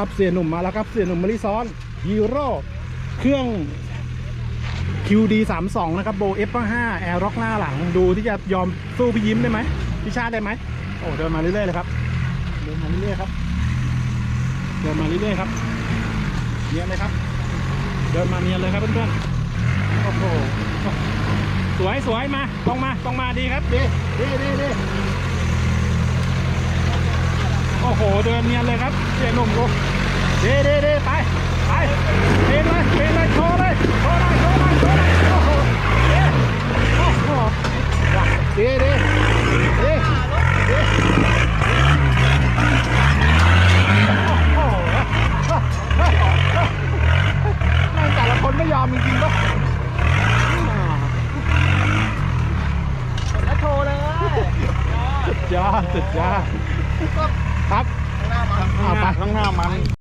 ครับเสียหนุ่มมาแล้วครับเสียหนุ่มมาริซอนฮีโร่เครื่อง QD 3 2นะครับโบ F5 แอร์ร็อกหน้าหลังดูที่จะยอมสู้พี่ยิ้มได้ไหมพี่ชาติได้ไหมโอ้เดินมาเรื่อยๆเลยครับเดินมาเรื่อยๆครับเดินมาเรื่อยๆครับเนียนเลยครับ เดินมาเนียนเลยครับเพื่อนๆโอ้โหสวยสวยมาตรงมาตรงมาดีครับดีดีดี โหเดินเนียนเลยครับเสียหนุ่มกูเด้เด้เด้ไปไปเดินเลยเดินเลยโชว์เลยโชว์เลยโชว์เลยโชว์เลยโอ้โหเด้โอ้โหเด้เด้เด้เด้โอ้โหนั่นแต่ละคนไม่ยอมจริงๆปะแล้วโชว์เลยสุดยอดสุดยอด ครับข้างหน้ามัน